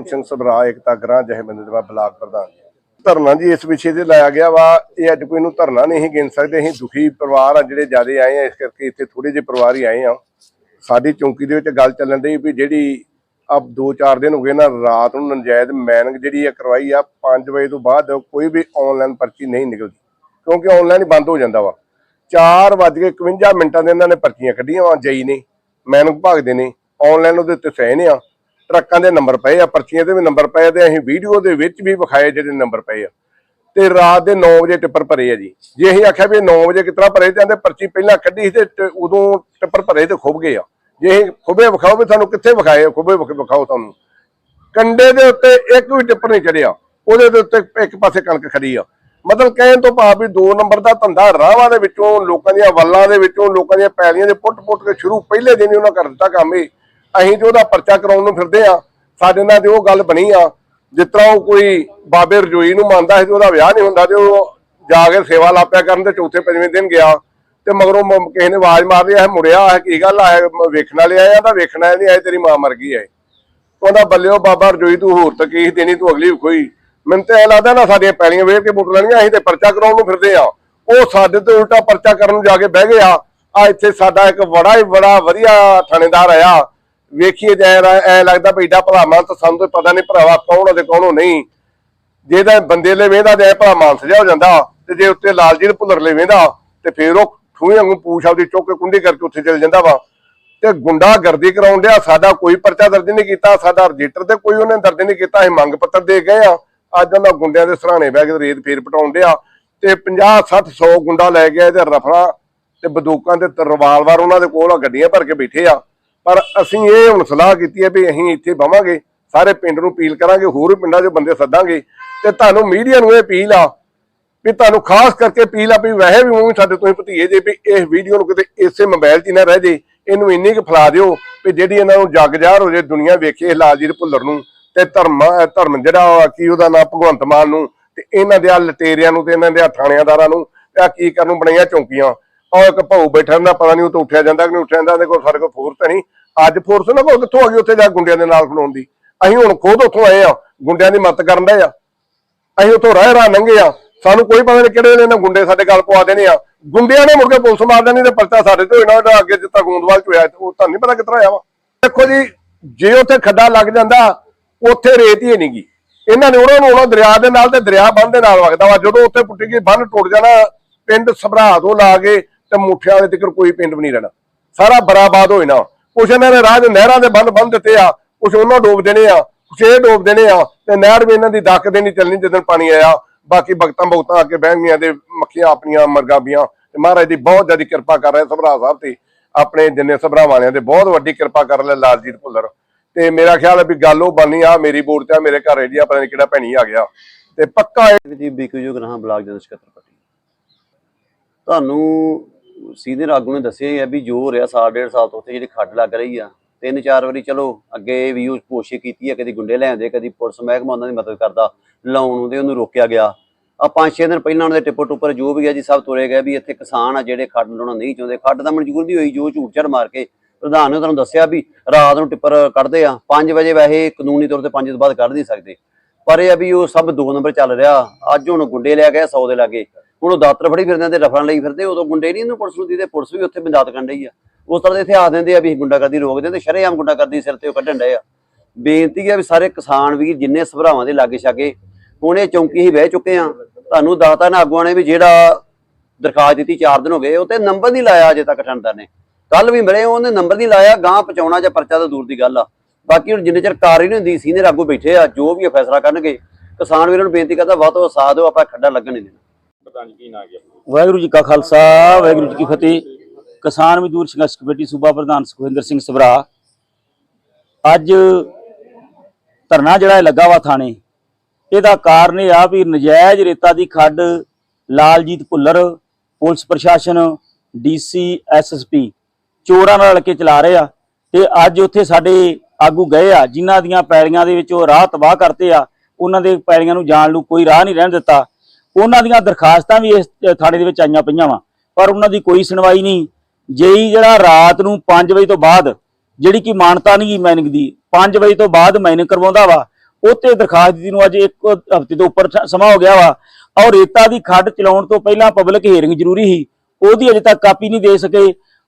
ਪਵਨ ਸਿੰਘ ਸਭਰਾ, ਏਕਤਾ ਗ੍ਰਾਂ ਜਹੇਬੰਦੀ ਦਾ block ਪ੍ਰਧਾਨ ਧਰਨਾ ਜੀ ਇਸ ਵਿਸ਼ੇ ਤੇ ਲਾਇਆ ਗਿਆ ਵਾ, ਇਹ ਅੱਜ ਕੋਈ ਨੂੰ ਧਰਨਾ ਨਹੀਂ ਗਿਣ ਸਕਦੇ। ਅਸੀਂ ਦੁਖੀ ਪਰਿਵਾਰ ਆ ਜਿਹੜੇ ਜਿਆਦੇ ਆਏ ਆ, ਇਸ ਕਰਕੇ ਇੱਥੇ ਥੋੜੇ ਜਿਹੇ ਪਰਿਵਾਰ ਹੀ ਆਏ ਆ। ਸਾਡੀ ਚੌਂਕੀ ਦੇ ਵਿੱਚ ਗੱਲ ਚੱਲਣ ਦੀ ਵੀ ਜਿਹੜੀ ਅਬ 2-4 ਦਿਨ ਹੋ ਗਏ ਨਾ, ਰਾਤ ਨੂੰ ਨਜਾਇਜ਼ ਮੈਨਿੰਗ ਜਿਹੜੀ ਆ ਕਰਵਾਈ ਆ 5 ਵਜੇ ਤੋਂ ਬਾਅਦ ਕੋਈ ਵੀ ਆਨਲਾਈਨ ਪਰਚੀ ਨਹੀਂ ਨਿਕਲਦੀ। ਕਿਉਂਕਿ ਆਨਲਾਈਨ ਹੀ ਬੰਦ ਹੋ ਜਾਂਦਾ ਵਾ। 4:51 ਮਿੰਟਾਂ ਦੇ ਇਹਨਾਂ ਨੇ ਪਰਚੀਆਂ ਕੱਢੀਆਂ ਵਾ, ਜਈ ਨੇ ਮੈਨਿੰਗ ਭਾਗਦੇ ਨੇ ਆਨਲਾਈਨ ਉਹਦੇ ਉੱਤੇ ਸਹਿ ਨੇ ਆ। ਟਰੱਕਾਂ ਦੇ ਨੰਬਰ ਪਏ ਆ, ਪਰਚੀਆਂ ਦੇ ਵੀ ਨੰਬਰ ਪਏ ਤੇ ਅਸੀਂ ਵੀਡੀਓ ਦੇ ਵਿੱਚ ਵੀ ਵਿਖਾਏ ਜਿਹੜੇ ਨੰਬਰ ਪਏ ਆ। ਤੇ ਰਾਤ ਦੇ 9 ਵਜੇ ਟਿੱਪਰ ਭਰੇ ਆ ਜੀ। ਜੇ ਅਸੀਂ ਆਖਿਆ ਵੀ 9 ਵਜੇ ਕਿਤਨਾ ਭਰੇ ਤੇ ਪਰਚੀ ਪਹਿਲਾਂ ਕੱਢੀ ਤੇ ਉਦੋਂ ਟਿੱਪਰ ਭਰੇ ਤੇ ਖੁੱਭ ਗਏ ਆ। ਜੇ ਖੁੱਬੇ ਵਿਖਾਓ ਵੀ ਤੁਹਾਨੂੰ ਕਿੱਥੇ ਵਿਖਾਏ ਖੁੱਬੇ ਵਿਖਾਓ ਤੁਹਾਨੂੰ। ਕੰਡੇ ਦੇ ਉੱਤੇ ਇੱਕ ਵੀ ਟਿੱਪਰ ਨਹੀਂ ਚੜਿਆ, ਉਹਦੇ ਦੇ ਉੱਤੇ ਇੱਕ ਪਾਸੇ ਕਣਕ ਖੜੀ ਆ। ਮਤਲਬ ਕਹਿਣ ਤੋਂ ਭਾਵ ਵੀ ਦੋ ਨੰਬਰ ਦਾ ਧੰਦਾ ਰਾਹਾਂ ਦੇ ਵਿੱਚੋਂ, ਲੋਕਾਂ ਦੀਆਂ ਵੱਲਾਂ ਦੇ ਵਿੱਚੋਂ, ਲੋਕਾਂ ਦੀਆਂ ਪੈਲੀਆਂ ਦੇ ਪੁੱਟ-ਪੁੱਟ ਕੇ ਸ਼ੁਰੂ, ਪਹਿਲੇ ਦਿਨ ਹੀ ਉਹਨਾਂ ਕਰ ਦਿੱਤਾ ਕੰਮ ਇਹ। ਅਸੀਂ ਤੇ ਉਹਦਾ ਪਰਚਾ ਕਰਾਉਣ ਨੂੰ ਫਿਰਦੇ ਆ। ਸਾਡੇ ਨਾਲ ਤੇ ਉਹ ਗੱਲ ਬਣੀ ਆ। ਜਿਸ ਤਰ੍ਹਾਂ ਉਹ ਕੋਈ ਬਾਬੇ ਰਜੋਈ ਨੂੰ ਮੰਨਦਾ ਸੀ ਤੇ ਉਹਦਾ ਵਿਆਹ ਨਹੀਂ ਹੁੰਦਾ ਤੇ ਉਹ ਜਾ ਕੇ ਸੇਵਾ ਲਾਪਿਆ ਕਰਨ ਤੇ ਚੌਥੇ ਪੰਜਵੇਂ ਦਿਨ ਗਿਆ। ਤੇ ਮਗਰੋਂ ਕਿਸੇ ਨੇ ਆਵਾਜ਼ ਮਾਰ ਲਈ ਇਹ ਮੁੜਿਆ, ਇਹ ਕੀ ਗੱਲ ਆ ਵੇਖਣ ਵਾਲੇ ਆਏ ਤਾਂ ਵੇਖਣਾ ਨਹੀਂ ਆਏ, ਤੇਰੀ ਮਾਂ ਮਰ ਗਈ ਐ ਕਹਿੰਦਾ ਬੱਲਿਓ, ਬਾਬਾ ਰਜੋਈ, ਤੂੰ ਹੋਰ ਤਕੀਫ ਦੇਣੀ, ਤੂੰ ਅਗਲੀ ਕੋਈ। ਮੈਨੂੰ ਤਾਂ ਇਹ ਲੱਗਦਾ ਨਾ ਸਾਡੀਆਂ ਪੈਲੀਆਂ ਵੇਖ ਕੇ ਬੁੱਟ ਲੈਣੀਆਂ, ਅਸੀਂ ਤੇ ਪਰਚਾ ਕਰਾਉਣ ਨੂੰ ਫਿਰਦੇ ਆ। ਉਹ ਸਾਡੇ ਤੇ ਉਲਟਾ ਪਰਚਾ ਕਰਨ ਨੂੰ ਜਾ ਕੇ ਬਹਿ ਗਏ ਆ ਇੱਥੇ ਸਾਡਾ ਇੱਕ ਬੜਾ ਹੀ ਬੜਾ ਵਧੀਆ ਥਾਣੇਦਾਰ ਆਇਆ। ਵੇਖੀਏ ਜੈ ਐ ਲੱਗਦਾ ਵੀ ਏਡਾ ਭਲਾ ਮਾਨ ਸਾਨੂੰ ਤਾਂ ਪਤਾ ਨਹੀਂ ਭਰਾਵਾ ਕੌਣ ਆ ਤੇ ਕੌਣ ਨਹੀਂ। ਜੇ ਤਾਂ ਬੰਦੇ ਲਈ ਵੇਂਦਾ ਤੇ ਇਹ ਭਲਾ ਮਾਨ ਸਜਾ ਹੋ ਜਾਂਦਾ ਤੇ ਜੇ ਉੱਤੇ ਲਾਲਜੀ ਦੇ ਭੁੱਲਰ ਲੈ ਵੇਂਦਾ ਤੇ ਫੇਰ ਉਹ ਠੂਹੇ ਵਾਂਗੂ ਪੂਛ ਆਪਦੀ ਚੁੱਕ ਕੇ ਕੁੰਡੀ ਕਰਕੇ ਉੱਥੇ ਚਲ ਜਾਂਦਾ ਵਾ। ਤੇ ਗੁੰਡਾ ਗਰਦੀ ਕਰਾਉਣ ਡਿਆ, ਸਾਡਾ ਕੋਈ ਪਰਚਾ ਦਰਜ ਨਹੀਂ ਕੀਤਾ, ਸਾਡਾ ਰਜਿਸਟਰ ਤੇ ਕੋਈ ਉਹਨੇ ਦਰਜ ਨਹੀਂ ਕੀਤਾ, ਅਸੀਂ ਮੰਗ ਪੱਤਰ ਦੇ ਗਏ ਆ। ਅੱਜ ਉਹਨਾਂ ਗੁੰਡਿਆਂ ਦੇ ਸਰਾਣੇ ਬਹਿ ਕੇ ਰੇਤ ਫੇਰ ਪਟਾਉਣ ਡਿਆ। ਤੇ 50 60 100 ਗੁੰਡਾ ਲੈ ਗਿਆ ਤੇ ਰਫਲਾ ਤੇ ਬੰਦੂਕਾਂ ਤੇ ਤ- ਰਿਵਾਲਵਰ ਉਹਨਾਂ ਦੇ ਕੋਲ ਆ, ਗੱਡੀਆਂ ਭਰ ਕੇ ਬੈਠੇ ਆ। ਪਰ ਅਸੀਂ ਇਹ ਹੁਣ ਸਲਾਹ ਕੀਤੀ ਹੈ ਵੀ ਅਸੀਂ ਇੱਥੇ ਬਵਾਂਗੇ, ਸਾਰੇ ਪਿੰਡ ਨੂੰ ਅਪੀਲ ਕਰਾਂਗੇ, ਹੋਰ ਵੀ ਪਿੰਡਾਂ 'ਚ ਬੰਦੇ ਸੱਦਾਂਗੇ ਤੇ ਤੁਹਾਨੂੰ ਮੀਡੀਆ ਨੂੰ ਇਹ ਅਪੀਲ ਆ ਵੀ ਤੁਹਾਨੂੰ ਖਾਸ ਕਰਕੇ ਅਪੀਲ ਆ ਵੀ ਵੈਸੇ ਵੀ ਮੂੰਹ ਸਾਡੇ ਤੋਂ ਭਤੀਏ ਜੇ ਵੀ ਇਸ ਵੀਡੀਓ ਨੂੰ ਕਿਤੇ ਇਸੇ ਮੋਬਾਈਲ 'ਚ ਹੀ ਨਾ ਰਹਿ ਜੇ, ਇਹਨੂੰ ਇੰਨੀ ਕੁ ਫੈਲਾ ਦਿਓ ਵੀ ਜਿਹੜੀ ਇਹਨਾਂ ਨੂੰ ਜੱਗ ਜ਼ਾਹਰ ਹੋ ਜੇ ਦੁਨੀਆ ਵੇਖੇ ਲਾਲਜੀਤ ਭੁੱਲਰ ਨੂੰ ਤੇ ਧਰਮ ਧਰਮ ਜਿਹੜਾ ਵਾ ਕੀ ਉਹਦਾ ਨਾਂ, ਭਗਵੰਤ ਮਾਨ ਨੂੰ ਤੇ ਇਹਨਾਂ ਦੇ ਆ ਲਟੇਰਿਆਂ ਨੂੰ ਤੇ ਇਹਨਾਂ ਦੇ ਆ ਥਾਣਿਆਂਦਾਰਾਂ ਨੂੰ ਤੇ ਆ ਕੀ ਕਰਨ ਨੂੰ ਬਣਾਈਆਂ ਚੌਂਕੀਆਂ ਉਹ ਇੱਕ ਭਾਊ ਬੈਠਾ ਹੁੰਦਾ ਪਤਾ ਨਹੀਂ ਉਹ ਤੋਂ ਉੱਠਿਆ ਜਾਂਦਾ ਕਿ ਨਹੀਂ ਉੱਠਿਆ ਜਾਂਦਾ, ਇਹਦੇ ਕੋਲ ਸਾਡੇ ਕੋਲ ਫੋਰਸ ਨਹੀਂ। ਅੱਜ ਫੋਰਸ ਨਾ ਕੋਲ ਕਿੱਥੋਂ ਆ ਗਈ ਉੱਥੇ ਜਾ ਕੇ ਗੁੰਡਿਆਂ ਦੇ ਨਾਲ ਖਲੋਣ ਦੀ? ਅਸੀਂ ਹੁਣ ਖੁਦ ਉੱਥੋਂ ਆਏ ਆ ਗੁੰਡਿਆਂ ਦੀ ਮਦਦ ਕਰਨ ਦੇ ਆ। ਅਸੀਂ ਉੱਥੋਂ ਰਹਿ ਰਾ ਲੰਘੇ ਆ ਸਾਨੂੰ ਕੋਈ ਪਤਾ ਨਹੀਂ ਕਿਹੜੇ ਨੇ ਗੁੰਡੇ ਸਾਡੇ ਗੱਲ ਪਵਾ ਦੇਣੇ ਆ। ਗੁੰਡਿਆਂ ਨੇ ਮੁੜ ਕੇ ਪੁਲਿਸ ਮਾਰ ਦੇਣੀ ਤੇ ਪਰਚਾ ਸਾਡੇ ਤੇ ਹੋਣਾ ਉਹਦਾ ਅੱਗੇ ਜਿੱਤਾ ਗੋਂਦਵਾਲ ਚ ਹੋਇਆ ਉਹ ਤੁਹਾਨੂੰ ਨਹੀਂ ਪਤਾ ਕਿੱਧਰ ਆਇਆ ਵਾ। ਦੇਖੋ ਜੀ, ਜੇ ਉੱਥੇ ਖੱਡਾ ਲੱਗ ਜਾਂਦਾ, ਉੱਥੇ ਰੇਤ ਹੀ ਨਹੀਂਗੀ। ਇਹਨਾਂ ਨੇ ਉਹਨਾਂ ਨੂੰ ਉਹਨਾਂ ਦਰਿਆ ਦੇ ਨਾਲ ਤੇ ਦਰਿਆ ਬੰਨ ਦੇ ਨਾਲ ਵਗਦਾ ਵਾ। ਜਦੋਂ ਉੱਥੇ ਪੁੱਟੀ ਗਈ ਬੰਨ ਟੁੱਟ ਜਾਣਾ, ਪਿੰਡ ਸਭਰਾ ਤੋਂ ਲਾ ਕੇ ਤੇ ਮੁੱਠਿਆਂ ਵਾਲੇ ਤੱਕ ਕੋਈ ਪਿੰਡ ਵੀ ਨਹੀਂ ਰਹਿਣਾ। ਸਾਰਾ ਬਰਾਬਾਦ ਹੋ ਜਾਣਾ। ਕੁਛ ਇਹਨਾਂ ਨੇ ਰਾਹ ਨਹਿਰਾਂ ਦੇ ਬੰਨ ਬੰਨ ਦਿੱਤੇ ਆ ਕੁਛ ਉਹਨਾਂ ਡੋਬ ਦੇਣੇ ਆ ਕੁਛ ਇਹ ਡੋਬ ਦੇਣੇ ਆ ਤੇ ਨਹਿਰ ਵੀ ਇਹਨਾਂ ਦੀ ਡੱਕ ਦੇ ਨਹੀਂ ਚੱਲਣੀ ਜਦੋਂ ਪਾਣੀ ਆਇਆ। ਬਾਕੀ ਭਗਤਾਂ ਭਗਤਾਂ ਆ ਕੇ ਬਹਿਣਗੀਆਂ ਤੇ ਮੱਖੀਆਂ ਆਪਣੀਆਂ ਮਰਗਾਬੀਆਂ ਤੇ ਮਹਾਰਾਜ ਦੀ ਬਹੁਤ ਜ਼ਿਆਦਾ ਕਿਰਪਾ ਕਰ ਰਿਹਾ ਸਭਰਾ ਸਾਹਿਬ ਤੇ ਆਪਣੇ ਜਿੰਨੇ ਸਭਰਾ ਵਾਲਿਆਂ ਤੇ ਬਹੁਤ ਵੱਡੀ ਕਿਰਪਾ ਕਰ ਲੈ ਲਾਲਜੀਤ ਭੁੱਲਰ। ਤੇ ਮੇਰਾ ਖਿਆਲ ਹੈ ਵੀ ਗੱਲ ਉਹ ਬਣਨੀ ਆ ਮੇਰੀ ਬੋਰਡ ਤੇ ਆ, ਮੇਰੇ ਘਰ ਜੀ ਪਤਾ ਨਹੀਂ ਕਿਹੜਾ ਭੈਣੀ ਆ ਗਿਆ। ਤੇ ਪੱਕਾ ਜੀ ਬੀਕਯੂ ਗ੍ਰਾਹਾਂ ਬਲਾਕ ਜਨਰਲ ਸਕੱਤਰ ਤੁਹਾਨੂੰ ਸੀਨੀਅਰ ਆਗੂ ਨੇ ਦੱਸਿਆ ਹੀ ਹੈ ਵੀ ਜੋ ਹੋ ਰਿਹਾ ਸਾਲ ਡੇਢ ਸਾਲ ਤੋਂ ਉੱਥੇ ਜਿਹੜੀ ਖੱਡ ਲੱਗ ਰਹੀ ਆ, ਤਿੰਨ ਚਾਰ ਵਾਰੀ ਚਲੋ, ਅੱਗੇ ਵੀ ਉਹ ਕੋਸ਼ਿਸ਼ ਕੀਤੀ ਹੈ ਕਦੀ ਗੁੰਡੇ ਲੈ ਆਉਂਦੇ, ਕਦੀ ਪੁਲਿਸ ਮਹਿਕਮਾ ਉਹਨਾਂ ਦੀ ਮਦਦ ਕਰਦਾ, ਲਾਉਣ ਨੂੰ ਤੇ ਉਹਨੂੰ ਰੋਕਿਆ ਗਿਆ। ਆ ਪੰਜ ਛੇ ਦਿਨ ਪਹਿਲਾਂ ਉਹਨਾਂ ਦੇ ਟਿੱਪਰ ਟੁੱਪਰ ਜੋ ਵੀ ਹੈ ਜੀ ਸਭ ਤੁਰੇ ਗਏ ਵੀ ਇੱਥੇ ਕਿਸਾਨ ਆ ਜਿਹੜੇ ਖੱਡ ਲਾਉਣਾ ਨਹੀਂ ਚਾਹੁੰਦੇ। ਖੱਡ ਤਾਂ ਮਨਜ਼ੂਰ ਨਹੀਂ ਹੋਈ, ਜੋ ਝੂਠ ਝੜ ਮਾਰ ਕੇ ਪ੍ਰਧਾਨ ਨੇ ਤੁਹਾਨੂੰ ਦੱਸਿਆ ਵੀ ਰਾਤ ਨੂੰ ਟਿੱਪਰ ਕੱਢਦੇ ਆ 5 ਵਜੇ ਵੈਸੇ ਕਾਨੂੰਨੀ ਤੌਰ ਤੇ 5 ਤੋਂ ਬਾਅਦ ਕੱਢ ਨਹੀਂ ਸਕਦੇ। ਪਰ ਇਹ ਆ ਵੀ ਉਹ ਸਭ ਦੋ ਨੰਬਰ ਚੱਲ ਰਿਹਾ, ਅੱਜ ਹੁਣ ਗੁੰਡੇ ਲਿਆ ਗਿਆ 100 ਦੇ ਲਾਗੇ। ਹੁਣ ਉਹ ਦਾਤਰ ਫੜੀ ਫਿਰਦੇ ਆ ਤੇ ਰਫਲਾਂ ਲਈ ਫਿਰਦੇ ਉਦੋਂ ਗੁੰਡੇ ਨਹੀਂ ਇਹਨੂੰ ਪੁਲਿਸ ਨੂੰ ਦਿੱਤੇ ਪੁਲਿਸ ਵੀ ਉੱਥੇ ਬਿੰਦਾਤ ਕਰਨ ਡਈ ਆ। ਉਸ ਤਰ੍ਹਾਂ ਦੇ ਇਤਿਹਾਸ ਦਿੰਦੇ ਆ ਵੀ ਗੁੰਡਾਗਰਦੀ ਰੋਕਦੇ ਤੇ ਸ਼ਰੇਆਮ ਗੁੰਡਾਗਰਦੀ ਸਿਰ ਤੇ ਉਹ ਕੱਢਣ ਡਏ ਆ। ਬੇਨਤੀ ਆ ਵੀ ਸਾਰੇ ਕਿਸਾਨ ਵੀਰ ਜਿੰਨੇ ਸਭਰਾਵਾਂ ਦੇ ਲਾਗੇ ਛਾਗੇ, ਹੁਣ ਇਹ ਚੌਂਕੀ ਹੀ ਬਹਿ ਚੁੱਕੇ ਆ। ਤੁਹਾਨੂੰ ਦੱਸਤਾ ਨਾ ਆਗੂਆਂ ਨੇ ਵੀ ਜਿਹੜਾ ਦਰਖਾਸਤ ਦਿੱਤੀ 4 ਦਿਨ ਹੋ ਗਏ, ਉਹ ਤੇ ਨੰਬਰ ਨਹੀਂ ਲਾਇਆ ਅਜੇ ਤੱਕ ਠੰਡਰ ਨੇ। ਕੱਲ ਵੀ ਮਿਲੇ, ਉਹਨੇ ਨੰਬਰ ਨਹੀਂ ਲਾਇਆ ਗਾਂ ਪਹੁੰਚਾਉਣਾ ਜਾਂ ਪਰਚਾ ਤਾਂ ਦੂਰ ਦੀ ਗੱਲ ਆ। ਬਾਕੀ ਹੁਣ ਜਿੰਨੇ ਚਿਰ ਕਾਰ ਹੀ ਨਹੀਂ ਹੁੰਦੀ, ਸੀਨੀਅਰ ਆਗੂ ਬੈਠੇ ਆ, ਜੋ ਵੀ ਇਹ ਫੈਸਲਾ ਕਰਨਗੇ, ਕਿਸਾਨ ਵੀਰਾਂ ਨੂੰ ਬੇਨਤੀ ਕਰਦਾ, ਵੱਧ ਤੋਂ ਵੱਧ ਸਾਥ ਦਿਓ, ਆਪਾਂ ਖੱਡਾ ਲੱਗਣ ਨਹੀਂ ਦੇਣਾ। ਵਾਹਿਗੁਰੂ ਜੀ ਕਾ ਖਾਲਸਾ, ਵਾਹਿਗੁਰੂ ਜੀ ਕੀ ਫਤਿਹ। ਕਿਸਾਨ ਮਜ਼ਦੂਰ ਸੰਘਰਸ਼ ਕਮੇਟੀ ਸੂਬਾ ਪ੍ਰਧਾਨ ਸੁਖਵਿੰਦਰ ਸਿੰਘ ਸਭਰਾ। ਅੱਜ ਧਰਨਾ ਜਿਹੜਾ ਲੱਗਾ ਵਾ ਥਾਣੇ, ਇਹਦਾ ਕਾਰਨ ਇਹ ਆ ਵੀ ਨਜਾਇਜ਼ ਰੇਤਾ ਦੀ ਖੱਡ ਲਾਲਜੀਤ ਭੁੱਲਰ, ਪੁਲਿਸ ਪ੍ਰਸ਼ਾਸਨ, ਡੀਸੀ, ਐਸਐਸਪੀ ਚੋਰਾਂ ਨਾਲ ਰਲ ਕੇ ਚਲਾ ਰਹੇ ਆ ਤੇ ਅੱਜ ਉੱਥੇ ਸਾਡੇ ਆਗੂ ਗਏ ਆ, ਜਿਨ੍ਹਾਂ ਦੀਆਂ ਪੈਲੀਆਂ ਦੇ ਵਿੱਚ ਉਹ ਰਾਹ ਤਬਾਹ ਕਰਤੇ ਆ, ਉਹਨਾਂ ਦੇ ਪੈਲੀਆਂ ਨੂੰ ਜਾਣ ਨੂੰ ਕੋਈ ਰਾਹ ਨਹੀਂ ਰਹਿਣ ਦਿੱਤਾ। ਉਹਨਾਂ ਦੀਆਂ ਦਰਖਾਸਤਾਂ ਵੀ ਇਸ ਥਾਣੇ ਦੇ ਵਿੱਚ ਆਈਆਂ ਪਈਆਂ ਵਾ। ਪਰ ਉਹਨਾਂ ਦੀ ਕੋਈ ਸੁਣਵਾਈ ਨਹੀਂ। ਜੇਈ ਜਿਹੜਾ ਰਾਤ ਨੂੰ 5 ਵਜੇ ਤੋਂ ਬਾਅਦ, ਜਿਹੜੀ ਕਿ ਮਾਨਤਾ ਨਹੀਂ ਮੈਨਿੰਗ ਦੀ 5 ਵਜੇ ਤੋਂ ਬਾਅਦ ਮੈਨਿੰਗ ਕਰਵਾਉਂਦਾ ਵਾ, ਉਹ ਦਰਖਾਸਤ ਦਿੱਤੀ ਨੂੰ ਅੱਜ ਇੱਕ ਹਫ਼ਤੇ ਤੋਂ ਉੱਪਰ ਸਮਾਂ ਹੋ ਗਿਆ ਵਾ। ਔਰ ਰੇਤਾ ਦੀ ਖੱਡ ਚਲਾਉਣ ਤੋਂ ਪਹਿਲਾਂ ਪਬਲਿਕ ਹੀਅਰਿੰਗ ਜ਼ਰੂਰੀ ਸੀ। ਉਹਦੀ ਅਜੇ ਤੱਕ ਕਾਪੀ ਨਹੀਂ ਦੇ ਸਕੇ।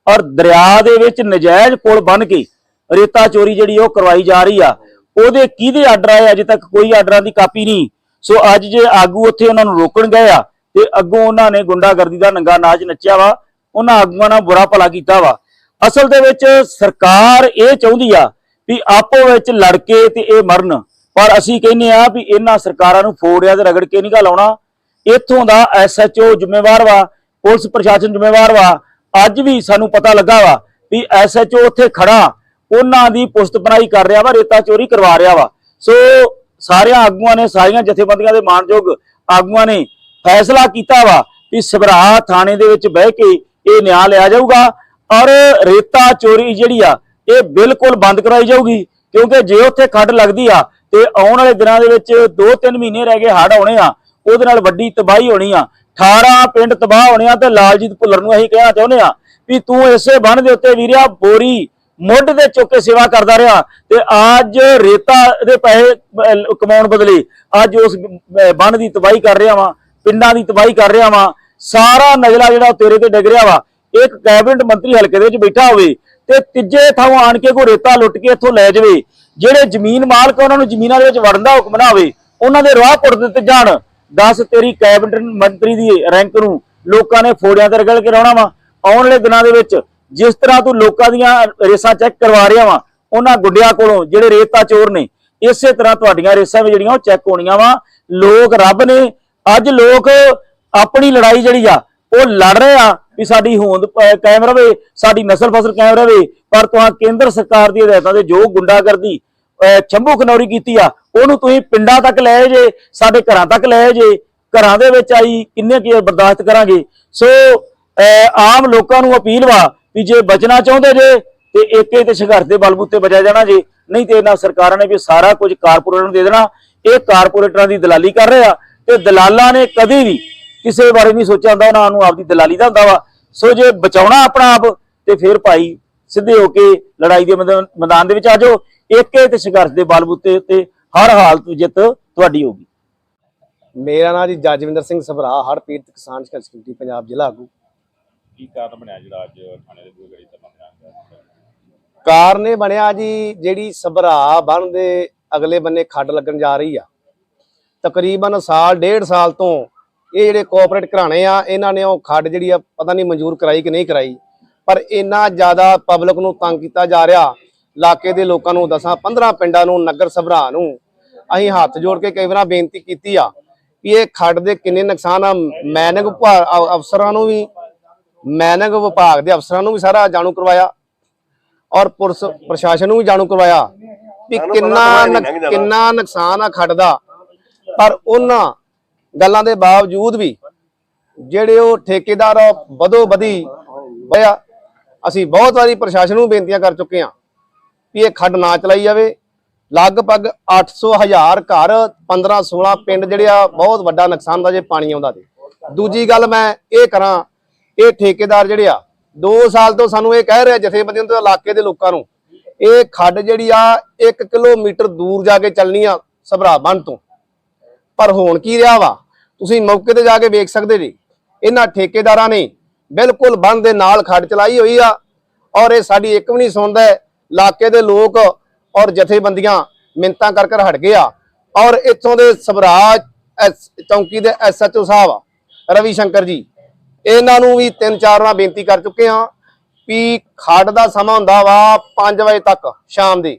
ਔਰ ਦਰਿਆ ਦੇ ਵਿੱਚ ਨਜਾਇਜ਼ ਪੁਲ ਬਣ ਕੇ ਰੇਤਾ ਚੋਰੀ ਜਿਹੜੀ ਉਹ ਕਰਵਾਈ ਜਾ ਰਹੀ ਆ। ਉਹਦੇ ਕਿਹਦੇ ਆਰਡਰ ਆਏ? ਅਜੇ ਤੱਕ ਕੋਈ ਆਰਡਰਾਂ ਦੀ ਕਾਪੀ ਨਹੀਂ। ਸੋ ਅੱਜ ਜੇ ਆਗੂ ਉੱਥੇ ਉਹਨਾਂ ਨੂੰ ਰੋਕਣ ਗਏ ਆ, ਤੇ ਅੱਗੋਂ ਉਹਨਾਂ ਨੇ ਗੁੰਡਾਗਰਦੀ ਦਾ ਨੰਗਾ ਨਾਚ ਨੱਚਿਆ ਵਾ, ਉਹਨਾਂ ਆਗੂਆਂ ਨਾਲ ਬੁਰਾ ਭਲਾ ਕੀਤਾ ਵਾ। ਅਸਲ ਦੇ ਵਿੱਚ ਸਰਕਾਰ ਇਹ ਚਾਹੁੰਦੀ ਆ ਵੀ ਆਪੋ ਵਿੱਚ ਲੜ ਕੇ ਤੇ ਇਹ ਮਰਨ, ਪਰ ਅਸੀਂ ਕਹਿੰਦੇ ਆ ਵੀ ਇਹਨਾਂ ਸਰਕਾਰਾਂ ਨੂੰ ਫੋੜਿਆ ਤੇ ਰਗੜ ਕੇ ਨਹੀਂ ਗਾ ਲਾਉਣਾ। ਇੱਥੋਂ ਦਾ ਐਸਐਚਓ ਜ਼ਿੰਮੇਵਾਰ ਵਾ, ਪੁਲਿਸ ਪ੍ਰਸ਼ਾਸਨ ਜ਼ਿੰਮੇਵਾਰ ਵਾ। ਅੱਜ ਵੀ ਸਾਨੂੰ ਪਤਾ ਲੱਗਾ ਵਾ ਵੀ ਐਸਐਚਓ ਉੱਥੇ ਖੜਾ, ਉਹਨਾਂ ਦੀ ਪੁਸਤ ਬਣਾਈ ਕਰ ਰਿਹਾ ਵਾ, ਰੇਤਾ ਚੋਰੀ ਕਰਵਾ ਰਿਹਾ ਵਾ। ਸੋ ਸਾਰਿਆਂ ਆਗੂਆਂ ਨੇ, ਸਾਰੀਆਂ ਜਥੇਬੰਦੀਆਂ ਦੇ ਮਾਨਯੋਗ ਆਗੂਆਂ ਨੇ ਫੈਸਲਾ ਕੀਤਾ ਵਾ ਵੀ ਸਭਰਾ ਥਾਣੇ ਦੇ ਵਿੱਚ ਬਹਿ ਕੇ ਇਹ ਨਿਆਂ ਲਿਆ ਜਾਊਗਾ ਔਰ ਰੇਤਾ ਚੋਰੀ ਜਿਹੜੀ ਆ, ਇਹ ਬਿਲਕੁਲ ਬੰਦ ਕਰਾਈ ਜਾਊਗੀ ਕਿਉਂਕਿ ਜੇ ਉੱਥੇ ਖੱਡ ਲੱਗਦੀ ਆ ਤੇ ਆਉਣ ਵਾਲੇ ਦਿਨਾਂ ਦੇ ਵਿੱਚ 2-3 ਮਹੀਨੇ ਰਹਿ ਗਏ ਹੜ ਆਉਣੇ ਆ, ਉਹਦੇ ਨਾਲ ਵੱਡੀ ਤਬਾਹੀ ਹੋਣੀ ਆ 18 ਪਿੰਡ ਤਬਾਹ ਹੋਣੇ ਆ ਤੇ ਲਾਲਜੀਤ ਭੁੱਲਰ ਨੂੰ ਅਸੀਂ ਕਹਿਣਾ ਚਾਹੁੰਦੇ ਆ ਵੀ ਤੂੰ ਇਸੇ ਬਣ ਦੇ ਉੱਤੇ ਵੀਰਿਆ ਬੋਰੀ ਮੁੱਢ ਦੇ ਚੁੱਕ ਕੇ ਸੇਵਾ ਕਰਦਾ ਰਿਹਾ ਤੇ ਅੱਜ ਰੇਤਾ ਦੇ ਪੈਸੇ ਕਮਾਉਣ ਬਦਲੇ ਅੱਜ ਉਸ ਅਹ, ਦੀ ਤਬਾਹੀ ਕਰ ਰਿਹਾ ਵਾਂ ਪਿੰਡਾਂ ਦੀ ਤਬਾਹੀ ਕਰ ਰਿਹਾ ਵਾਂ ਸਾਰਾ ਨਜ਼ਲਾ ਜਿਹੜਾ ਤੇਰੇ ਤੇ ਡਿੱਗ ਰਿਹਾ ਵਾ ਇੱਕ ਕੈਬਨਿਟ ਮੰਤਰੀ ਹਲਕੇ ਦੇ ਵਿੱਚ ਬੈਠਾ ਹੋਵੇ ਤੇ ਤੀਜੇ ਥਾਂ ਆਣ ਕੇ ਕੋਈ ਰੇਤਾ ਲੁੱਟ ਕੇ ਇੱਥੋਂ ਲੈ ਜਾਵੇ ਜਿਹੜੇ ਜ਼ਮੀਨ ਮਾਲਕ ਉਹਨਾਂ ਨੂੰ ਜ਼ਮੀਨਾਂ ਦੇ ਵਿੱਚ ਵੜਨ ਦਾ ਹੁਕਮ ਨਾ ਹੋਵੇ ਉਹਨਾਂ ਦੇ ਰਾਹ ਪੁੱਟ ਦਿੱਤੇ ਜਾਣ। ਦੱਸ ਤੇਰੀ ਕੈਬਨਿਟ ਮੰਤਰੀ ਦੀ ਰੈਂਕ ਨੂੰ ਲੋਕਾਂ ਨੇ ਫੋੜਿਆਂ ਤੇ ਰਗੜ ਕੇ ਰਹਿਣਾ ਵਾ। ਆਉਣ ਵਾਲੇ ਦਿਨਾਂ ਦੇ ਵਿੱਚ ਜਿਸ ਤਰ੍ਹਾਂ ਤੂੰ ਲੋਕਾਂ ਦੀਆਂ ਰੇਸਾਂ ਚੈੱਕ ਕਰਵਾ ਰਿਹਾ ਵਾ ਉਹਨਾਂ ਗੁੱਡਿਆਂ ਕੋਲੋਂ ਜਿਹੜੇ ਰੇਤਾ ਚੋਰ ਨੇ ਇਸੇ ਤਰ੍ਹਾਂ ਤੁਹਾਡੀਆਂ ਰੇਸਾਂ ਵੀ ਜਿਹੜੀਆਂ ਉਹ ਚੈੱਕ ਹੋਣੀਆਂ ਵਾ। ਲੋਕ ਰੱਬ ਨੇ ਅੱਜ ਲੋਕ ਆਪਣੀ ਲੜਾਈ ਜਿਹੜੀ ਆ ਉਹ ਲੜ ਰਹੇ ਆ ਵੀ ਸਾਡੀ ਹੋਂਦ ਕਾਇਮ ਰਵੇ ਸਾਡੀ ਨਸਲ ਫਸਲ ਕਾਇਮ ਰਵੇ ਪਰ ਤੁਹਾਂ ਕੇਂਦਰ ਸਰਕਾਰ ਦੀ ਹਦਾਇਤਾਂ ਦੇ ਜੋ ਗੁੰਡਾਗਰਦੀ ਅਹ, ਛੰਭੂ ਖਨੌਰੀ ਕੀਤੀ ਆ ਉਹਨੂੰ ਤੁਸੀਂ ਪਿੰਡਾਂ ਤੱਕ ਲੈ ਜੇ ਸਾਡੇ ਘਰਾਂ ਤੱਕ ਲੈ ਜੇ ਘਰਾਂ ਦੇ ਵਿੱਚ ਆਈ ਕਿੰਨੇ ਕੀ ਬਰਦਾਸ਼ਤ ਕਰਾਂਗੇ। ਸੋ ਅਹ, ਆਮ ਲੋਕਾਂ ਨੂੰ ਅਪੀਲ ਵਾ ਵੀ ਜੇ ਬਚਣਾ ਚਾਹੁੰਦੇ ਜੇ, ਤੇ ਏਕੇ ਤੇ ਸੰਘਰਸ਼ ਦੇ ਬਲਬੂਤੇ ਬਚਿਆ ਜਾਣਾ ਜੇ। ਨਹੀਂ ਤੇ ਇਹਨਾਂ ਸਰਕਾਰਾਂ ਨੇ ਵੀ ਸਾਰਾ ਕੁਝ ਕਾਰਪੋਰੇਟਰਾਂ ਨੂੰ ਦੇ ਦੇਣਾ। ਇਹ ਕਾਰਪੋਰੇਟਰਾਂ ਦੀ ਦਲਾਲੀ ਕਰ ਰਹੇ ਆ ਤੇ ਦਲਾਲਾਂ ਨੇ ਕਦੀ ਵੀ ਕਿਸੇ ਬਾਰੇ ਨਹੀਂ ਸੋਚਿਆ ਹੁੰਦਾ। ਉਹਨਾਂ ਨੂੰ ਆਪਦੀ ਦਲਾਲੀ ਦਾ ਹੁੰਦਾ ਵਾ। ਸੋ ਜੇ ਬਚਾਉਣਾ ਆਪਣਾ ਆਪ, ਤੇ ਫਿਰ ਭਾਈ ਸਿੱਧੇ ਹੋ ਕੇ ਲੜਾਈ ਦੇ ਮੈਦਾਨ ਦੇ ਵਿੱਚ ਆ ਜਾਓ। ਏਕੇ ਤੇ ਸੰਘਰਸ਼ ਦੇ ਬਲਬੂਤੇ ਤੇ ਹਰ ਹਾਲਤ ਜਿੱਤ ਤੁਹਾਡੀ ਹੋਗੀ ਮੇਰਾ ਨਾਮ ਜੀ ਜਜਵਿੰਦਰ ਸਿੰਘ ਸਭਰਾ ਹੜ ਪੀੜਤ ਕਿਸਾਨ ਸੰਘਰਸ਼ ਕਮੇਟੀ ਪੰਜਾਬ ਜ਼ਿਲ੍ਹਾ ਆਗੂ। ਕੀ ਕਾਰਨ ਬਣਿਆ ਜਿਹੜਾ ਅੱਜ ਥਾਣੇ ਦੇ ਦੂਰ ਗੜੀ ਧਰਨਾ ਬਣਾਇਆ ਕਾਰਨ ਇਹ ਬਣਿਆ ਜੀ, ਜਿਹੜੀ ਸਭਰਾ ਬੰਨ ਦੇ ਅਗਲੇ ਬੰਨੇ ਖੱਡ ਲੱਗਣ ਜਾ ਰਹੀ ਆ। ਤਕਰੀਬਨ ਸਾਲ, ਡੇਢ ਸਾਲ ਤੋਂ ਇਹ ਜਿਹੜੇ ਕੋਆਪਰੇਟ ਘਰਾਣੇ ਆ, ਇਹਨਾਂ ਨੇ ਉਹ ਖੱਡ ਜਿਹੜੀ ਆ, ਪਤਾ ਨਹੀਂ ਮਨਜ਼ੂਰ ਕਰਾਈ ਕਿ ਨਹੀਂ ਕਰਾਈ। ਪਰ ਇੰਨਾ ਜ਼ਿਆਦਾ ਪਬਲਿਕ ਨੂੰ ਤੰਗ ਕੀਤਾ ਜਾ ਰਿਹਾ, ਇਲਾਕੇ ਦੇ ਲੋਕਾਂ ਨੂੰ ਦਸਾਂ 15 ਪਿੰਡਾਂ ਨੂੰ, ਨਗਰ ਸਭਰਾ ਨੂੰ, ਅਸੀਂ ਹੱਥ ਜੋੜ ਕੇ ਕਈ ਵਾਰਾਂ ਬੇਨਤੀ ਕੀਤੀ ਆ ਵੀ ਇਹ ਖੱਡ ਦੇ ਕਿੰਨੇ ਨੁਕਸਾਨ ਆ ਮੈਨਿੰਗ ਅਫਸਰਾਂ ਨੂੰ ਵੀ ਮੈਨਿੰਗ ਵਿਭਾਗ ਦੇ ਅਫਸਰਾਂ ਨੂੰ ਵੀ ਸਾਰਾ ਜਾਣੂ ਕਰਵਾਇਆ ਔਰ ਪੁਲਿਸ ਪ੍ਰਸ਼ਾਸਨ ਨੂੰ ਵੀ ਜਾਣੂ ਕਰਵਾਇਆ ਪਤਾ ਕਿੰਨਾ। ਕਿੰਨਾ ਨੁਕਸਾਨ ਆ ਖੱਡ ਦਾ ਪਰ ਉਹਨਾਂ ਗੱਲਾਂ ਦੇ ਬਾਵਜੂਦ ਵੀ ਜਿਹੜੇ ਉਹ ਠੇਕੇਦਾਰ ਆ, ਵਧੋ ਵਧੀ ਹੋਇਆ। ਅਸੀਂ ਬਹੁਤ ਵਾਰੀ ਪ੍ਰਸ਼ਾਸਨ ਨੂੰ ਬੇਨਤੀਆਂ ਕਰ ਚੁੱਕੇ ਹਾਂ ਵੀ ਇਹ ਖੱਡ ਨਾ ਚਲਾਈ ਜਾਵੇ। ਲਗਭਗ 800 ਹਜ਼ਾਰ ਘਰ 15 16 ਪਿੰਡ ਜਿਹੜੇ ਆ ਬਹੁਤ ਵੱਡਾ ਨੁਕਸਾਨ ਦਾ ਜੇ ਪਾਣੀ ਆਉਂਦਾ ਤੇ। ਦੂਜੀ ਗੱਲ ਮੈਂ ਇਹ ਕਰਾਂ ਇਹ ਠੇਕੇਦਾਰ ਜਿਹੜੇ ਆ 2 ਸਾਲ ਤੋਂ ਸਾਨੂੰ ਇਹ ਕਹਿ ਰਿਹਾ ਜਥੇਬੰਦੀਆਂ ਤੋਂ ਇਲਾਕੇ ਦੇ ਲੋਕਾਂ ਨੂੰ, ਇਹ ਖੱਡ ਜਿਹੜੀ ਆ 1 ਕਿਲੋਮੀਟਰ ਦੂਰ ਜਾ ਕੇ ਚੱਲਣੀ ਆ ਸਭਰਾ ਬੰਨ ਤੋਂ। ਪਰ ਹੋਣ ਕੀ ਰਿਹਾ ਵਾ? ਤੁਸੀਂ ਮੌਕੇ ਤੇ ਜਾ ਕੇ ਵੇਖ ਸਕਦੇ ਜੀ, ਇਹਨਾਂ ਠੇਕੇਦਾਰਾਂ ਨੇ ਬਿਲਕੁਲ ਬੰਦ ਦੇ ਨਾਲ ਖੱਡ ਚਲਾਈ ਹੋਈ ਆ ਔਰ ਇਹ ਸਾਡੀ ਇੱਕ ਵੀ ਨਹੀਂ ਸੁਣਦਾ, ਇਲਾਕੇ ਦੇ ਲੋਕ ਔਰ ਜਥੇਬੰਦੀਆਂ ਮਿੰਤਾਂ ਕਰ ਕਰ ਹਟ ਗਏ ਆ। ਔਰ ਇੱਥੋਂ ਦੇ ਸਵਰਾਜ ਚੌਂਕੀ ਦੇ ਐਸਐਚਓ ਸਾਹਿਬ, ਰਵੀ ਸ਼ੰਕਰ ਜੀ ਇਹਨਾਂ ਨੂੰ ਵੀ ਤਿੰਨ ਚਾਰ ਵਾਰ ਬੇਨਤੀ ਕਰ ਚੁੱਕੇ ਹਾਂ ਵੀ ਖੱਡ ਦਾ ਸਮਾਂ ਹੁੰਦਾ ਵਾ 5 ਵਜੇ ਤੱਕ ਸ਼ਾਮ ਦੀ।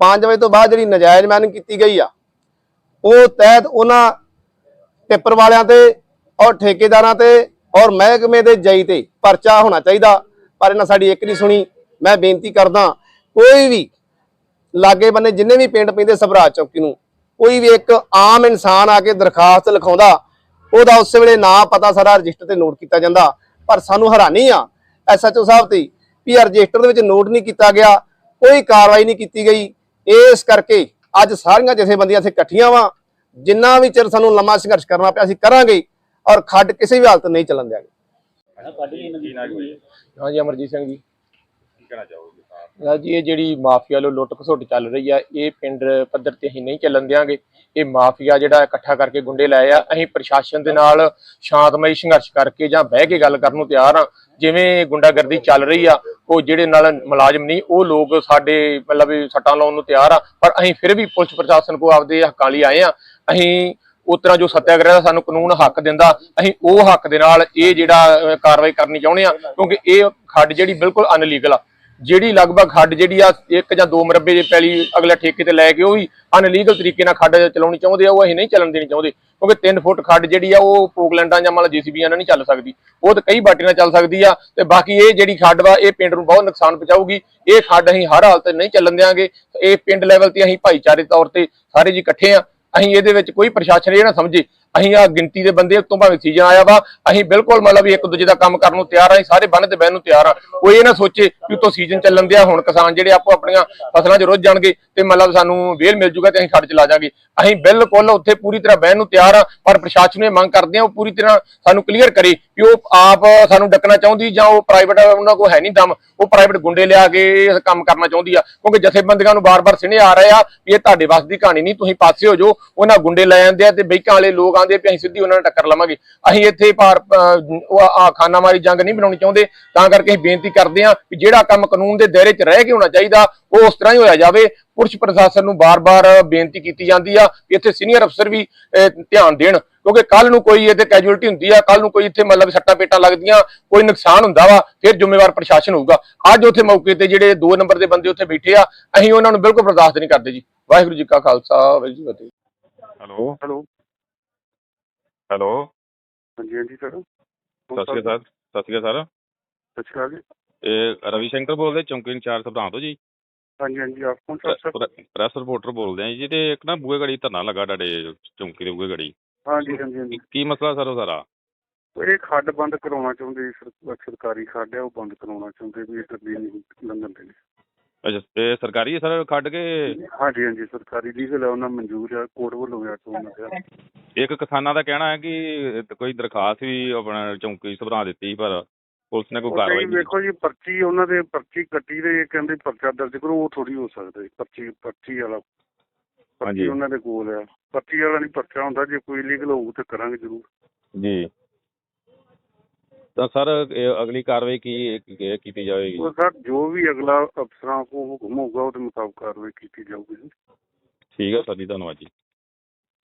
5 ਵਜੇ ਤੋਂ ਬਾਅਦ ਜਿਹੜੀ ਨਜਾਇਜ਼ ਮੈਨਿੰਗ ਕੀਤੀ ਗਈ ਆ, ਉਹ ਤਹਿਤ ਉਹਨਾਂ ਟਿੱਪਰ ਵਾਲਿਆਂ ਤੇ ਔਰ ਠੇਕੇਦਾਰਾਂ ਤੇ ਔਰ ਮਹਿਕਮੇ ਦੇ ਜਈ ਤੇ ਪਰਚਾ ਹੋਣਾ ਚਾਹੀਦਾ, ਪਰ ਇਹਨਾਂ ਸਾਡੀ ਇੱਕ ਨਹੀਂ ਸੁਣੀ। ਮੈਂ ਬੇਨਤੀ ਕਰਦਾ ਕੋਈ ਵੀ ਲਾਗੇ ਬੰਨੇ ਜਿੰਨੇ ਵੀ ਪਿੰਡ ਪੈਂਦੇ ਸਭਰਾਜ ਚੌਕੀ ਨੂੰ, ਕੋਈ ਵੀ ਇੱਕ ਆਮ ਇਨਸਾਨ ਆ ਕੇ ਦਰਖਾਸਤ ਲਿਖਾਉਂਦਾ ਉਹਦਾ ਉਸੇ ਵੇਲੇ ਨਾਂ ਪਤਾ ਸਾਰਾ ਰਜਿਸਟਰ ਤੇ ਨੋਟ ਕੀਤਾ ਜਾਂਦਾ, ਪਰ ਸਾਨੂੰ ਹੈਰਾਨੀ ਆ ਐਸਐਚਓ ਸਾਹਿਬ ਤੇ, ਵੀ ਰਜਿਸਟਰ ਦੇ ਵਿੱਚ ਨੋਟ ਨਹੀਂ ਕੀਤਾ ਗਿਆ, ਕੋਈ ਕਾਰਵਾਈ ਨਹੀਂ ਕੀਤੀ ਗਈ। ਇਸ ਕਰਕੇ ਅੱਜ ਸਾਰੀਆਂ ਜਥੇਬੰਦੀਆਂ ਇੱਥੇ ਇਕੱਠੀਆਂ ਵਾਂ, ਜਿੰਨਾ ਵੀ ਚਿਰ ਸਾਨੂੰ ਲੰਮਾ ਸੰਘਰਸ਼ ਕਰਨਾ ਪਿਆ, ਅਸੀਂ ਕਰਾਂਗੇ ਔਰ ਖੱਡ ਕਿਸੇ ਵੀ ਹਾਲਤ ਨਹੀਂ ਚੱਲਣ ਦਿਆਂਗੇ। ਹਾਂਜੀ, ਅਮਰਜੀਤ ਸਿੰਘ ਜੀ। ਕੀ ਕਹਿਣਾ ਚਾਹੋਗੇ ਨਾ ਜੀ ਇਹ ਜਿਹੜੀ ਮਾਫੀਆ ਲੋ ਲੁੱਟ ਖਸੁੱਟ ਚੱਲ ਰਹੀ ਆ, ਇਹ ਪਿੰਡ ਪੱਧਰ ਤੇ ਅਸੀਂ ਨਹੀਂ ਚੱਲਣ ਦਿਆਂਗੇ। ਇਹ ਮਾਫੀਆ ਜਿਹੜਾ ਇਕੱਠਾ ਕਰਕੇ ਗੁੰਡੇ ਲਾਏ ਆ, ਅਸੀਂ ਪ੍ਰਸ਼ਾਸਨ ਦੇ ਨਾਲ ਸ਼ਾਂਤਮਈ ਸੰਘਰਸ਼ ਕਰਕੇ ਜਾਂ ਬਹਿ ਕੇ ਗੱਲ ਕਰਨ ਨੂੰ ਤਿਆਰ ਆ। ਜਿਵੇਂ ਗੁੰਡਾਗਰਦੀ ਚੱਲ ਰਹੀ ਆ, ਉਹ ਜਿਹੜੇ ਨਾਲ ਮੁਲਾਜ਼ਮ ਨਹੀਂ, ਉਹ ਲੋਕ ਸਾਡੇ ਮਤਲਬ ਸੱਟਾਂ ਲਾਉਣ ਨੂੰ ਤਿਆਰ ਆ। ਪਰ ਅਸੀਂ ਫਿਰ ਵੀ ਪੁਲਿਸ ਪ੍ਰਸ਼ਾਸਨ ਕੋ ਆਪਦੇ ਹੱਕਾਂ ਲਈ ਆਏ ਆ। ਅਸੀਂ ਉਸ ਤਰ੍ਹਾਂ ਜੋ ਸਤਿਆਗ੍ਰਹਿ ਦਾ ਸਾਨੂੰ ਕਾਨੂੰਨ ਹੱਕ ਦਿੰਦਾ, ਅਸੀਂ ਉਹ ਹੱਕ ਦੇ ਨਾਲ ਇਹ ਜਿਹੜਾ ਕਾਰਵਾਈ ਕਰਨੀ ਚਾਹੁੰਦੇ ਆ, ਕਿਉਂਕਿ ਇਹ ਖੱਡ ਜਿਹੜੀ ਬਿਲਕੁਲ ਅਨਲੀਗਲ ਆ। ਜਿਹੜੀ ਲਗਭਗ ਖੱਡ ਜਿਹੜੀ ਆ, ਇੱਕ ਜਾਂ ਦੋ ਮਰਬੇ ਦੇ ਪੈਲੀ ਅਗਲੇ ਠੇਕੇ ਤੇ ਲੈ ਕੇ ਉਹ ਵੀ ਅਨਲੀਗਲ ਤਰੀਕੇ ਨਾਲ ਖੱਡ ਚਲਾਉਣੀ ਚਾਹੁੰਦੇ ਆ, ਉਹ ਅਸੀਂ ਨਹੀਂ ਚੱਲਣ ਦੇਣੀ ਚਾਹੁੰਦੇ। ਕਿਉਂਕਿ 3 ਫੁੱਟ ਖੱਡ ਜਿਹੜੀ ਆ, ਉਹ ਪੋਗਲੈਂਡਾਂ ਜਾਂ ਮਤਲਬ ਜੀਸੀਬੀਆਂ ਨਾਲ ਨਹੀਂ ਚੱਲ ਸਕਦੀ। ਉਹ ਤਾਂ ਕਈ ਬਾਟੀਆਂ ਨਾਲ ਚੱਲ ਸਕਦੀ ਆ ਤੇ ਬਾਕੀ ਇਹ ਜਿਹੜੀ ਖੱਡ ਵਾ, ਇਹ ਪਿੰਡ ਨੂੰ ਬਹੁਤ ਨੁਕਸਾਨ ਪਹੁੰਚਾਊਗੀ। ਇਹ ਖੱਡ ਅਸੀਂ ਹਰ ਹਾਲਤ ਨਹੀਂ ਚੱਲਣ ਦਿਆਂਗੇ। ਇਹ ਪਿੰਡ ਲੈਵਲ ਤੇ ਅਸੀਂ ਭਾਈਚਾਰੇ ਤੌਰ ਤੇ ਸਾਰੇ ਜੀ ਇਕੱਠੇ ਆ। ਅਸੀਂ ਇਹਦੇ ਵਿੱਚ ਕੋਈ ਪ੍ਰਸ਼ਾਸਨ ਇਹ ਨਾ ਸਮਝੇ ਅਸੀਂ ਆ ਗਿਣਤੀ ਦੇ ਬੰਦੇ ਤੋਂ ਭਾਵੇਂ ਸੀਜ਼ਨ ਆਇਆ ਵਾ, ਅਸੀਂ ਬਿਲਕੁਲ ਮਤਲਬ ਇੱਕ ਦੂਜੇ ਦਾ ਕੰਮ ਕਰਨ ਨੂੰ ਤਿਆਰ ਆ, ਅਸੀਂ ਸਾਰੇ ਬੰਨ ਤੇ ਬਹਿਣ ਨੂੰ ਤਿਆਰ ਆ। ਕੋਈ ਇਹ ਨਾ ਸੋਚੇ ਕਿ ਉਤੋਂ ਸੀਜ਼ਨ ਚੱਲਣ ਦਿਆ, ਹੁਣ ਕਿਸਾਨ ਜਿਹੜੇ ਆਪੋ ਆਪਣੀਆਂ ਫਸਲਾਂ 'ਚ ਰੁੱਝ ਜਾਣਗੇ ਤੇ ਮਤਲਬ ਸਾਨੂੰ ਵੇਲ ਮਿਲ ਜੂਗਾ ਤੇ ਅਸੀਂ ਖਰਚ ਲਾ ਜਾਾਂਗੇ। ਅਸੀਂ ਬਿਲਕੁਲ ਉੱਥੇ ਪੂਰੀ ਤਰ੍ਹਾਂ ਬਹਿਣ ਨੂੰ ਤਿਆਰ ਆ, ਪਰ ਪ੍ਰਸ਼ਾਸਨ ਇਹ ਮੰਗ ਕਰਦੇ ਆ, ਉਹ ਪੂਰੀ ਤਰ੍ਹਾਂ ਸਾਨੂੰ ਕਲੀਅਰ ਕਰੇ ਕਿ ਉਹ ਆਪ ਸਾਨੂੰ ਡੱਕਣਾ ਚਾਹੁੰਦੀ ਜਾਂ ਉਹ ਪ੍ਰਾਈਵੇਟ ਉਹਨਾਂ ਕੋਲ ਹੈ ਨਹੀਂ ਦਮ, ਉਹ ਪ੍ਰਾਈਵੇਟ ਗੁੰਡੇ ਲਿਆ ਕੇ ਕੰਮ ਕਰਨਾ ਚਾਹੁੰਦੀ ਆ। ਕਿਉਂਕਿ ਜਥੇਬੰਦੀਆਂ ਨੂੰ ਬਾਰ-ਬਾਰ ਸਿਨੇ ਆ ਰਹੇ ਆ ਵੀ ਇਹ ਤੁਹਾਡੇ ਵੱਸ ਦੀ ਕਹਾਣੀ ਨਹੀਂ, ਤੁਸੀਂ ਪਾਸੇ ਹੋ ਜਾਓ, ਉਹਨਾਂ ਗੁੰਡੇ ਲੈ ਜਾਂਦੇ ਆ ਤੇ ਬੈਂਕਾਂ ਵਾਲੇ ਲੋਕ ਆਂਦੇ ਵੀ ਅਸੀਂ ਸਿੱਧੀ ਉਹਨਾਂ ਨਾਲ ਟੱਕਰ ਲਵਾਂਗੇ। ਅਸੀਂ ਇੱਥੇ ਭਾਰ ਆ ਖਾਨਾਮਾਰੀ ਜੰਗ ਨਹੀਂ ਬਣਾਉਣੀ ਚਾਹੁੰਦੇ। ਤਾਂ ਕਰਕੇ ਅਸੀਂ ਬੇਨਤੀ ਕਰਦੇ ਆ ਕਿ ਜਿਹੜਾ ਕੰਮ ਕਾਨੂੰਨ ਦੇ ਦਾਇਰੇ 'ਚ ਰਹਿ ਕੇ ਹੋਣਾ ਚਾਹੀਦਾ ਉਹ ਉਸ ਤਰ੍ਹਾਂ ਹੀ ਹੋਇਆ ਜਾਵੇ। ਪੁਲਿਸ ਪ੍ਰਸ਼ਾਸਨ ਨੂੰ ਬਾਰ-ਬਾਰ ਬੇਨਤੀ ਕੀਤੀ ਜਾਂਦੀ ਆ ਕਿ ਇੱਥੇ ਸੀਨੀਅਰ ਅਫਸਰ ਵੀ ਧਿਆਨ ਦੇਣ। ਕਿਉਂਕਿ ਕੱਲ ਨੂੰ ਕੋਈ ਇਹਦੇ ਕੈਜੂਅਲਟੀ ਹੁੰਦੀ ਆ ਕੱਲ ਨੂੰ ਕੋਈ ਇੱਥੇ ਮਤਲਬ ਸੱਟਾਂ ਪੇਟਾਂ ਲੱਗਦੀਆਂ ਕੋਈ ਨੁਕਸਾਨ ਹੁੰਦਾ ਵਾ ਫਿਰ ਜ਼ਿੰਮੇਵਾਰ ਪ੍ਰਸ਼ਾਸਨ ਹੋਊਗਾ। ਅੱਜ ਉੱਥੇ ਮੌਕੇ ਤੇ ਜਿਹੜੇ 2 ਨੰਬਰ ਦੇ ਬੰਦੇ ਉੱਥੇ ਬੈਠੇ ਆ ਅਸੀਂ ਉਹਨਾਂ ਨੂੰ ਬਿਲਕੁਲ ਬਰਦਾਸ਼ਤ ਨਹੀਂ ਕਰਦੇ ਜੀ। ਵਾਹਿਗੁਰੂ ਜੀ ਕਾ ਖਾਲਸਾ ਵਾਹਿਗੁਰੂ ਜੀ ਕੀ ਫਤਿਹ। ਹੈਲੋ। ਹੈਲੋ। ਹੈਲੋ। ਹਾਂਜੀ ਹਾਂਜੀ ਸਰ। ਸਤਿ ਸ਼੍ਰੀ ਅਕਾਲ ਸਤਿ ਸ਼੍ਰੀ ਅਕਾਲ ਸਤਿ ਸ਼੍ਰੀ ਅਕਾਲ ਜੀ। ਇਹ ਰਵੀ ਸ਼ੰਕਰ ਬੋਲਦੇ ਚੌਂਕੀ ਇੰਚਾਰਜ ਸਭਰਾਂ ਤੋਂ ਜੀ। ਹਾਂਜੀ ਹਾਂਜੀ ਆਪ ਕੌਣ ਸਰ? ਸਰ ਪ੍ਰੈਸ ਰਿਪੋਰਟਰ ਬੋਲਦੇ ਆ ਜੀ ਤੇ ਇੱਕ ਨਾ ਬੂਹੇ ਗੜੀ ਧਰਨਾ ਲੱਗਾ ਤੁਹਾਡੇ ਚੌਂਕੀ ਦੇ ਬੂਹੇ ਗੜੀ। ਹਾਂਜੀ ਹਾਂਜੀ ਹਾਂਜੀ। ਕੀ ਮਸਲਾ ਸਰ ਉਹ ਸਾਰਾ? ਇਹ ਖੱਡ ਬੰਦ ਕਰਾਉਣਾ ਚਾਹੁੰਦੇ ਸਰਕਾਰੀ ਖੱਡ ਹੈ ਉਹ ਬੰਦ ਕਰਾਉਣਾ ਚਾਹੁੰਦੇ ਵੀ ਇਹ ਦੀ ਨਹੀਂ ਲੰਘਣ ਦੇਣੀ। ਅੱਛਾ ਤੇ ਸਰਕਾਰੀ ਹੈ ਸਰ ਕੱਢ ਕੇ ਹਾਂਜੀ ਹਾਂਜੀ ਸਰਕਾਰੀ ਲੀਗਲ ਹੈ ਉਹਨਾਂ ਮਨਜ਼ੂਰ ਹੈ ਕੋਰਟ ਵੱਲੋਂ ਆ ਤੋਂ ਉਹਨਾਂ ਦਾ ਇੱਕ ਕਿਸਾਨਾਂ ਦਾ ਕਹਿਣਾ ਹੈ ਕਿ ਕੋਈ ਦਰਖਾਸਤ ਵੀ ਆਪਣਾ ਚੌਂਕੀ ਸਭਰਾਂ ਦਿੱਤੀ ਪਰ ਪੁਲਿਸ ਨੇ ਕੋਈ ਕਾਰਵਾਈ ਨਹੀਂ ਵੇਖੋ ਜੀ ਪਰਚੀ ਉਹਨਾਂ ਦੇ ਪਰਚੀ ਕੱਟੀ ਦੇ ਕਹਿੰਦੇ ਪਰਚਾ ਦਰਜ ਕਰੋ ਉਹ ਥੋੜੀ ਹੋ ਸਕਦਾ ਜੀ ਪਰਚੀ ਪਰਚੀ ਵਾਲਾ। ਹਾਂਜੀ। ਪਰਚੀ ਉਹਨਾਂ ਦੇ ਕੋਲ ਹੈ ਪਰਚੀ ਵਾਲਾ ਨਹੀਂ ਪਰਚਾ ਹੁੰਦਾ ਜੇ ਕੋਈ ਲੀਗਲ ਹੋਊ ਤੇ ਕਰਾਂਗੇ ਜ਼ਰੂਰ। ਜੀ। ਤਾਂ ਸਰ ਇਹ ਅਗਲੀ ਕਾਰਵਾਈ ਕੀ ਕੀ- ਕੀਤੀ ਜਾਵੇਗੀ? ਉਹ ਸਰ ਜੋ ਵੀ ਅਗਲਾ ਅਫਸਰਾਂ ਕੋ ਹੁਕਮ ਹੋਊਗਾ ਉਹਦੇ ਮੁਤਾਬਕ ਕਾਰਵਾਈ ਕੀਤੀ ਜਾਊਗੀ ਠੀਕ ਹੈ ਸਰ ਜੀ ਧੰਨਵਾਦ ਜੀ।